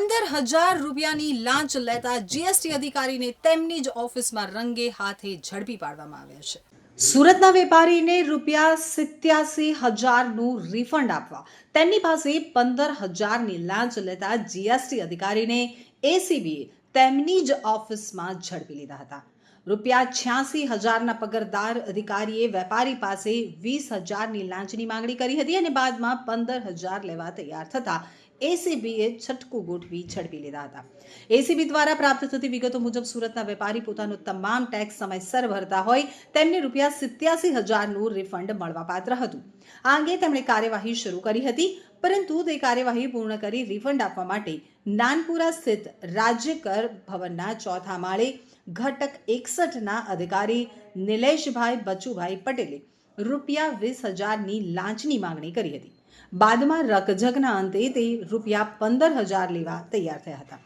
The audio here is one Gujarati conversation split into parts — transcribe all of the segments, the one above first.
પંદર હજાર રૂપિયાની લાંચ લેતા જીએસટી અધિકારીને તેમની જ ઓફિસમાં રંગે હાથે ઝડપી પાડવામાં આવ્યા છે. સુરતના વેપારીને રૂપિયા સિત્યાસી હજારનું રિફંડ આપવા. તેમની પાસે પંદર હજારની લાંચ લેતા જીએસટી અધિકારીને એસીબીએ તેમની જ ઓફિસમાં ઝડપી લીધા હતા. રૂપિયા છ્યાસી હજારના પગારદાર અધિકારીએ વેપારી પાસે વીસ હજારની લાંચની માંગણી કરી હતી અને બાદમાં પંદર હજાર લેવા તૈયાર થતા એસીબીએ છટકું ગોઠવી ઝડપી લીધા હતા. એસીબી દ્વારા પ્રાપ્ત થતી વિગતો મુજબ સુરતના વેપારી પોતાનો તમામ ટેક્સ સમયસર ભરતા હોય તેમને રૂપિયા સિત્યાસી હજારનું રિફંડ મળવાપાત્ર હતું. આ અંગે તેમણે કાર્યવાહી શરૂ કરી હતી, પરંતુ તે કાર્યવાહી પૂર્ણ કરી રિફંડ આપવા માટે નાનપુરા સ્થિત રાજ્ય કર ભવનના ચોથા માળે ઘટક એકસઠના અધિકારી નિલેશભાઈ બચુભાઈ પટેલે રૂપિયા વીસ હજારની લાંચની માંગણી કરી હતી. બાદમાં રકઝકના અંતે તે રૂપિયા પંદર હજાર લેવા તૈયાર થયા હતા.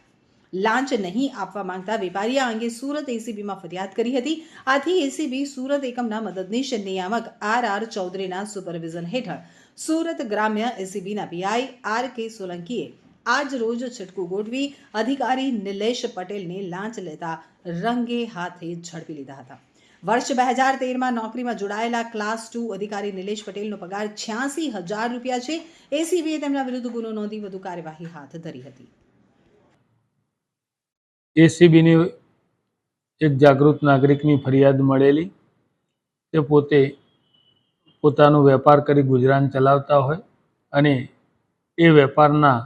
લાંચ નહીં આપવા માંગતા વેપારીએ અંગે સુરત એસીબીમાં ફરિયાદ કરી હતી. આથી એસીબી સુરત એકમના મદદનીશ નિયામક આર આર ચૌધરીના સુપરવિઝન હેઠળ સુરત ગ્રામ્ય એસીબીના પીઆઈ આર કે સોલંકીએ આજ રોજ છટકું ગોઠવી અધિકારી નિલેશ પટેલને લાંચ લેતા રંગે હાથે ઝડપી લીધા હતા. વર્ષ બે હજાર તેરમાં નોકરીમાં જોડાયેલા ક્લાસ ટુ અધિકારી નિલેશ પટેલનો પગાર છ્યાસી હજાર રૂપિયા છે. એસીબીએ તેમના વિરુદ્ધ ગુનો નોંધી વધુ કાર્યવાહી હાથ ધરી હતી. એસીબીની એક જાગૃત નાગરિકની ફરિયાદ મળેલી. તે પોતે પોતાનો વેપાર કરી ગુજરાન ચલાવતા હોય અને એ વેપારના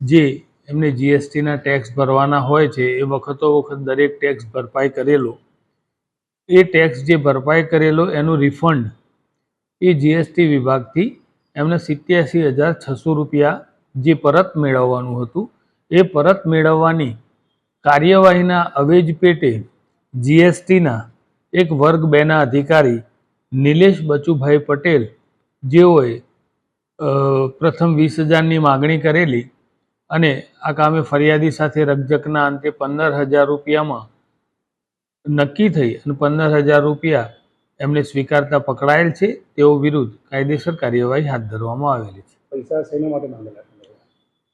જે એમને જીએસટીના ટેક્સ ભરવાના હોય છે, એ વખતો વખત દરેક ટેક્સ ભરપાઈ કરેલો. એ ટેક્સ જે ભરપાઈ કરેલો એનું રિફંડ એ જીએસટી વિભાગથી એમને સિત્યાસી હજાર છસો રૂપિયા જે પરત મેળવવાનું હતું. એ પરત મેળવવાની કાર્યવાહીના અવેજ પેટે જીએસટીના એક વર્ગ બેના અધિકારી નિલેશ બચુભાઈ પટેલ જેઓએ પ્રથમ વીસ હજારની માગણી કરેલી અને આ કામે ફરિયાદી સાથે રકઝકના અંતે પંદર હજાર રૂપિયામાં નક્કી થઈ અને પંદર હજાર રૂપિયા એમને સ્વીકારતા પકડાયેલ છે તેઓ વિરુદ્ધ કાયદેસર કાર્યવાહી હાથ ધરવામાં આવેલી છે. પૈસા શેના માટે માંગેલા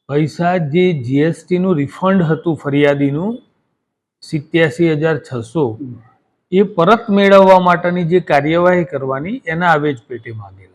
પૈસા જે જીએસટીનું રિફંડ હતું ફરિયાદીનું સિત્યાસી હજાર છસો એ પરત મેળવવા માટેની જે કાર્યવાહી કરવાની એના આવેજ પેટે માંગેલા